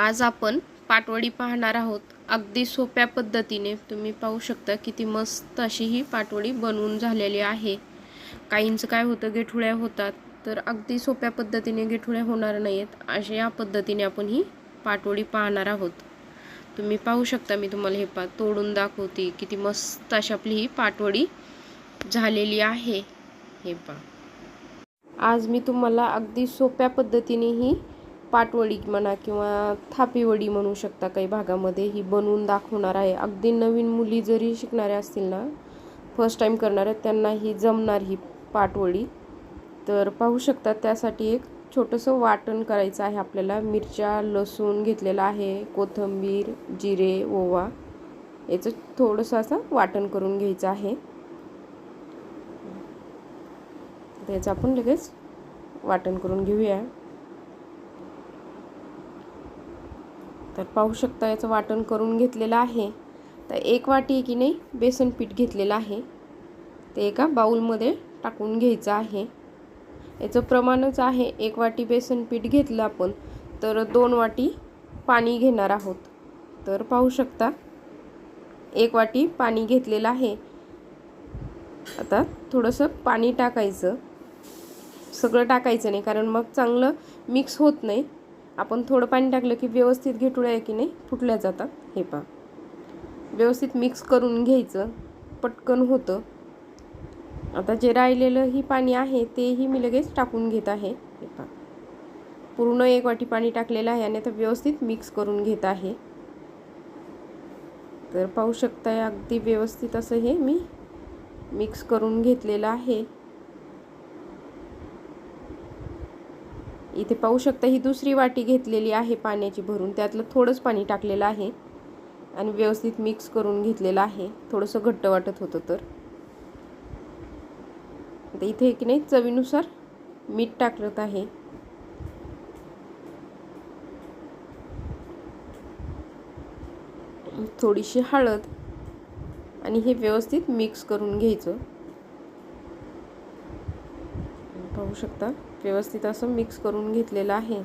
आज आपण पाटवडी पाहणार आहोत. अगदी सोप्या पद्धतीने तुम्ही पाहू शकता किती मस्त अशी ही पाटवडी बनवून झालेली आहे. काहींचं काय होतं गेठुळ्या होतात. तर अगदी सोप्या पद्धतीने गेठुळ्या होणार नाहीत. अशा या पद्धतीने आपण ही पाटवडी पाहणार आहोत. तुम्ही पाहू शकता मी तुम्हाला हे पा तोडून दाखवते किती मस्त अशी आपली ही पाटवडी झालेली आहे. हे पा. आज मी तुम्हाला अगदी सोप्या पद्धतीने ही पाटवडी म्हणा किंवा थापीवडी म्हणू शकता काही भागामध्ये ही बनवून दाखवणार आहे. अगदी नवीन मुली जरी शिकणाऱ्या असतील ना फर्स्ट टाईम करणाऱ्या त्यांना ही जमणार ही पाटवडी. तर पाहू शकता त्यासाठी एक छोटंसं वाटण करायचं आहे आपल्याला. मिरच्या लसूण घेतलेला आहे कोथिंबीर जिरे ओवा. याचं थोडंसं असं वाटण करून घ्यायचं आहे. त्याचं आपण लगेच वाटण करून घेऊया. तर पाहू शकता याचं वाटण करून घेतलेलं आहे. तर एक वाटी की नाही बेसन पीठ घेतलेलं आहे. ते एका बाऊलमध्ये टाकून घ्यायचं आहे. याचं प्रमाणच आहे एक वाटी बेसन पीठ घेतलं आपण तर दोन वाटी पाणी घेणार आहोत. तर पाहू शकता एक वाटी पाणी घेतलेलं आहे. आता थोडंसं पाणी टाकायचं. सगळं टाकायचं नाही कारण मग चांगलं मिक्स होत नाही. आपण थोडं पाणी टाकलं की व्यवस्थित घेटुळ्या की नाही? फुटल्या जातात. हे पहा. व्यवस्थित मिक्स करून घ्यायचं. पटकन होतं. आता जे राहिलेलं ही पाणी आहे तेही मी लगेच टाकून घेत आहे. हे पहा. पूर्ण एक वाटी पाणी टाकलेलं आहे आणि आता व्यवस्थित मिक्स करून घेत आहे. तर पाहू शकता अगदी व्यवस्थित असं हे मी मिक्स करून घेतलेलं आहे. इथे पाहू शकता ही दुसरी वाटी घेतलेली आहे पाण्याची भरून. त्यातलं थोडंच पाणी टाकलेलं आहे. आणि व्यवस्थित मिक्स करून घेतलेलं आहे. थोडंसं घट्ट वाटत होतं तर. इथे की नाही चवीनुसार मीठ टाकत आहे. थोडीशी हळद. आणि हे व्यवस्थित मिक्स करून घ्यायचं. पाहू शकता. व्यवस्थित असं मिक्स करून घेतलेलं आहे.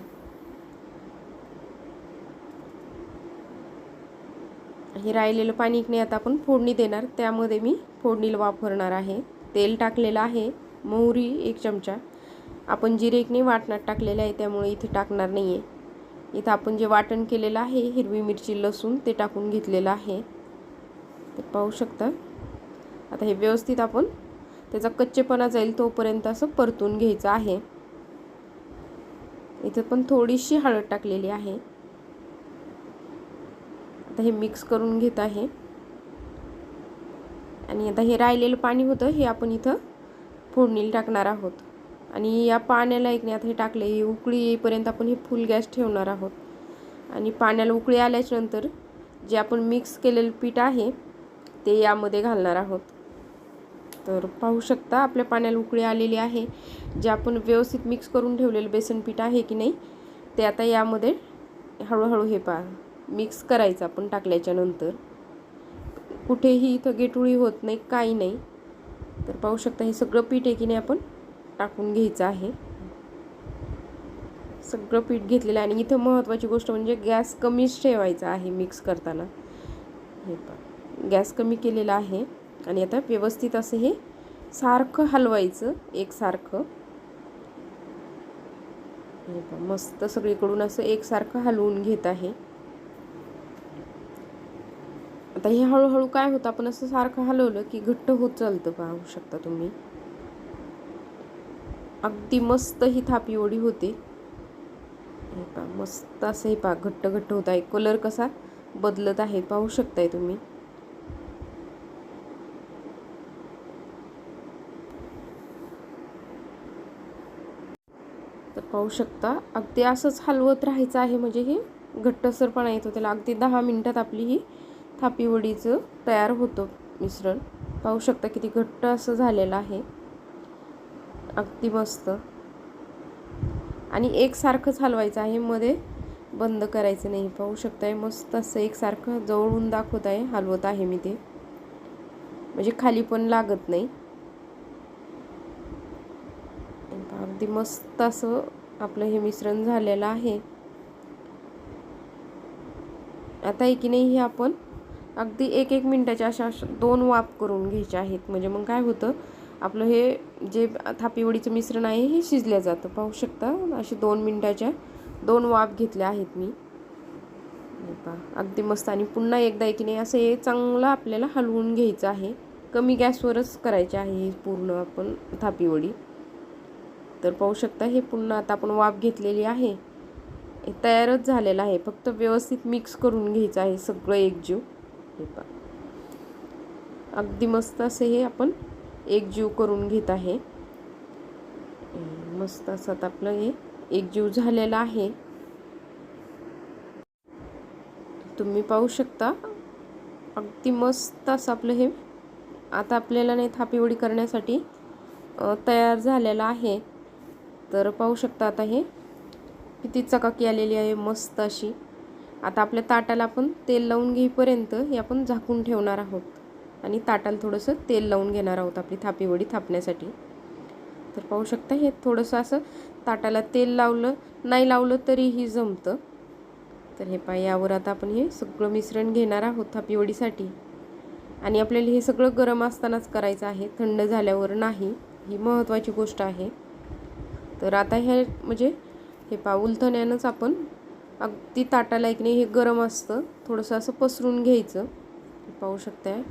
हे राहिलेलं पाणी नाही आता आपण फोडणी देणार. त्यामध्ये मी फोडणीला वापरणार आहे. तेल टाकलेलं आहे. मोहरी एक चमचा. आपण जिरे एक वाटणात टाकलेलं आहे त्यामुळे इथे टाकणार नाही आहे इथं आपण जे वाटण केलेलं आहे हिरवी मिरची लसूण ते टाकून घेतलेलं आहे. ते पाहू शकता. आता हे व्यवस्थित आपण त्याचा कच्चेपणा जाईल तोपर्यंत असं परतून घ्यायचं आहे. इथे पण थोडीशी हळद टाकलेली आहे. आता हे मिक्स करून घेत आहे. आणि आता हे राहिलेलं पाणी होतं हे आपण इथं फोडणीला टाकणार आहोत. आणि या पाण्याला एक नाही आता हे टाकले हे उकळी येईपर्यंत आपण हे फुल गॅस ठेवणार आहोत. आणि पाण्याला उकळी आल्याच्यानंतर जे आपण मिक्स केलेलं पीठ आहे ते यामध्ये घालणार आहोत. तर पाहू शकता आपल्या पाण्याला उकळी आलेली आहे. जे आपण व्यवस्थित मिक्स करून ठेवलेलं बेसन पीठ आहे की नाही ते आता यामध्ये हळूहळू हे पा मिक्स करायचं आपण टाकल्याच्या नंतर. कुठेही इथं गेटुळी होत नाही काही नाही. तर पाहू शकता हे सगळं पीठ आहे की नाही आपण टाकून घ्यायचं आहे. सगळं पीठ घेतलेलं आहे. आणि इथं महत्त्वाची गोष्ट म्हणजे गॅस कमीच ठेवायचा आहे मिक्स करताना. हे पा गॅस कमी केलेला आहे. आणि आता व्यवस्थित असं हे सारखं हलवायचं एकसारखं. हे मस्त सगळीकडून असं एकसारखं हलवून घेत आहे. आता हे हळूहळू काय होतं आपण असं सारखं हलवलं की घट्ट होत चालतं पाहू शकता तुम्ही. अगदी मस्त ही थापी ओढी होते. हे पा मस्त असं हे पा घट्ट घट्ट होत आहे. कलर कसा बदलत आहे पाहू शकताय तुम्ही तर पाहू शकता. अगदी असंच हलवत राहायचं आहे म्हणजे हे. घट्टसरपणा येतो त्याला अगदी दहा मिनटात आपली ही थापीवडीचं तयार होतं मिश्रण. पाहू शकता किती घट्ट असं झालेलं आहे. अगदी मस्त. आणि एकसारखंच हलवायचं आहे. मध्ये बंद करायचं नाही. पाहू शकताय मस्त असं एकसारखं जवळून दाखवत आहे हलवत आहे मी ते. म्हणजे खाली पण लागत नाही. अगदी मस्त असं आपलं हे मिश्रण झालेलं आहे. आता एक नाही हे आपण अगदी एक एक मिनटाच्या अशा दोन वाफ करून घ्यायचे आहेत. म्हणजे मग काय होतं आपलं हे जे थापीवडीचं मिश्रण आहे हे शिजलं जातं. पाहू शकता असे दोन मिनटाच्या दोन वाफ घेतल्या आहेत मी. पहा अगदी मस्त. आणि पुन्हा एकदा एक नाही असं हे चांगलं आपल्याला हलवून घ्यायचं आहे. कमी गॅसवरच करायचे आहे हे पूर्ण आपण थापीवडी तर पाहू शकता हे पुन्हा आता आपण वाफ घेतलेली आहे. हे तयारच झालेलं आहे. फक्त व्यवस्थित मिक्स करून घ्यायचं आहे सगळं एकजीव. हे पा अगदी मस्त असे हे आपण एकजीव करून घेत आहे. मस्त असं आता आपलं हे एकजीव झालेलं आहे. तुम्ही पाहू शकता अगदी मस्त असं आपलं हे आता आपल्याला नाही थापीवडी करण्यासाठी तयार झालेलं आहे. तर पाहू शकता आता हे. किती चकाकी आलेली आहे मस्त अशी. आता आपल्या ताटाला आपण तेल लावून घेईपर्यंत हे आपण झाकून ठेवणार आहोत. आणि ताटाला थोडंसं तेल लावून घेणार आहोत आपली थापीवडी थापण्यासाठी. तर पाहू शकता हे थोडंसं असं ताटाला तेल लावलं नाही लावलं तरीही जमतं. तर हे पाय यावर आता आपण हे सगळं मिश्रण घेणार आहोत थापीवडीसाठी आणि आपल्याला हे सगळं गरम असतानाच करायचं आहे थंड झाल्यावर नाही. ही महत्त्वाची गोष्ट आहे. तर आता हे म्हणजे हे पा उलथण्यानंच आपण अगदी ताटाला एक नाही हे गरम असतं. थोडंसं असं पसरून घ्यायचं. पाहू शकताय.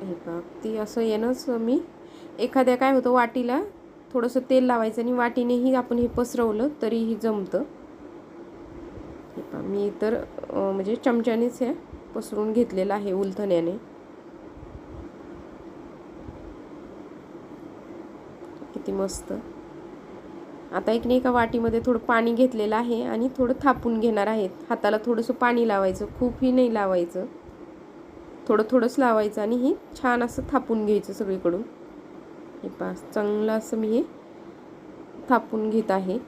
हे पा अगदी असं येणंच मी. एखाद्या काय होतं वाटीला थोडंसं तेल लावायचं आणि वाटीनेही आपण हे पसरवलं तरीही जमतं. हे पा मी तर म्हणजे चमच्यानेच हे पसरून घेतलेलं आहे उलथण्याने. किती मस्त. आता एक नाही एका वाटीमध्ये थोडं पाणी घेतलेलं आहे आणि थोडं थापून घेणार आहेत. हाताला थोडंसं पाणी लावायचं खूपही नाही लावायचं. थोडं थोडंच लावायचं आणि हे छान असं थापून घ्यायचं सगळीकडून. हे पा चांगलं असं मी हे थापून घेत आहे.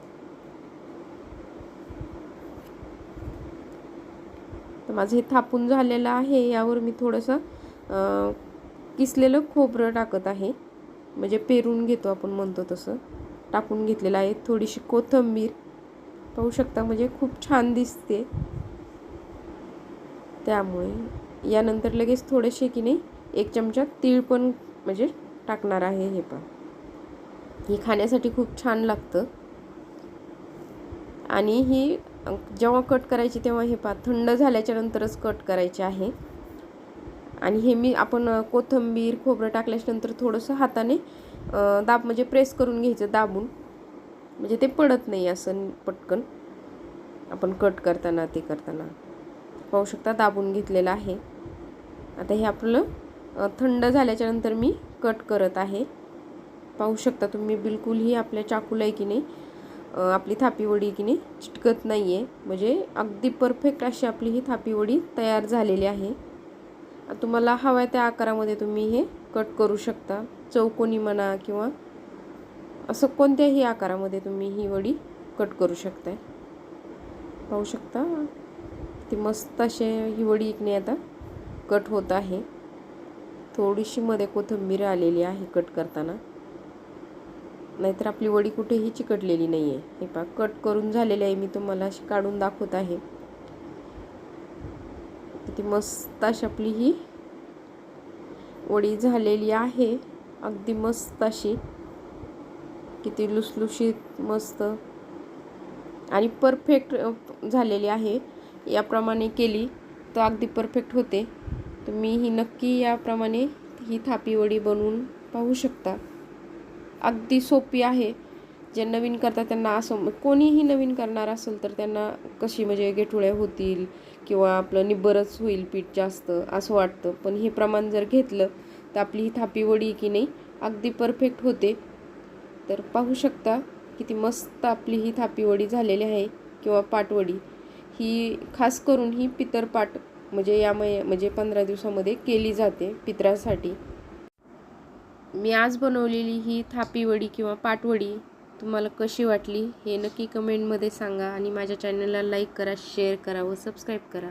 तर माझं हे थापून झालेलं आहे यावर मी थोडंसं किसलेलं खोबरं टाकत आहे. म्हणजे पेरून घेतो आपण म्हणतो तसं. टाकून घेतलेलं आहे. थोडीशी कोथिंबीर पाहू शकता म्हणजे खूप छान दिसते. त्यामुळे यानंतर लगेच थोडेसे की नाही एक चमचा तीळ पण म्हणजे टाकणार आहे हे पण. ही खाण्यासाठी खूप छान लागतं. आणि ही जेव्हा कट करायची तेव्हा हे पा थंड झाल्याच्या नंतरच कट करायचे आहे. आणि हे मी आपण कोथिंबीर खोबरं टाकल्याच्यानंतर थोडंसं हाताने दाब म्हणजे प्रेस करून घ्यायचं दाबून. म्हणजे ते पडत नाही असं पटकन. आपण कट करताना ते करताना. पाहू शकता दाबून घेतलेलं आहे. आता हे आपलं थंड झाल्याच्यानंतर मी कट करत आहे. पाहू शकता तुम्ही बिलकुलही आपल्या चाकूला आहे की नाही. आपली थापीवडी की नाही चिटकत नाही आहे म्हणजे अगदी परफेक्ट अशी आपली ही थापीवडी तयार झालेली आहे. तुम्हाला हव्या त्या आकारामध्ये तुम्ही हे कट करू शकता. चौकोनी म्हणा किंवा असं कोणत्याही आकारामध्ये तुम्ही ही वडी कट करू शकताय. पाहू शकता? ती मस्त असे ही वडी इकणे आता कट होत आहे. थोडीशी मध्ये कोथिंबीर आलेली आहे कट करताना. नाहीतर आपली वडी कुठेही चिकटलेली नाही आहे हे पा कट करून झालेली आहे. मी तुम्हाला अशी काढून दाखवत आहे. किती मस्त अशी आपली ही वडी झालेली आहे. अगदी मस्त अशी. किती लुसलुशीत मस्त. आणि परफेक्ट झालेली आहे. याप्रमाणे केली तर अगदी परफेक्ट होते. तुम्ही ही नक्की याप्रमाणे ही थापी वडी बनवून पाहू शकता. अगदी सोपी आहे. जे नवीन करतात त्यांना असं कोणीही नवीन करणार असेल तर त्यांना कशी म्हणजे गेठुळ्या होतील किंवा आपलं निब्बरच होईल पीठ जास्त असं वाटतं. पण हे प्रमाण जर घेतलं तर आपली ही थापी वडी की नाही अगदी परफेक्ट होते. तर पाहू शकता किती मस्त आपली ही थापी वडी झालेली आहे किंवा पाटवडी ही खास करून ही पितरपाट म्हणजे यामुळे म्हणजे पंधरा दिवसामध्ये केली जाते पित्रासाठी. मी आज बनवलेली ही थापी वडी किंवा पाटवडी तुम्हाला कशी वाटली हे नक्की कमेंटमध्ये सांगा आणि माझ्या चॅनलला लाईक करा शेअर करा व सबस्क्राईब करा.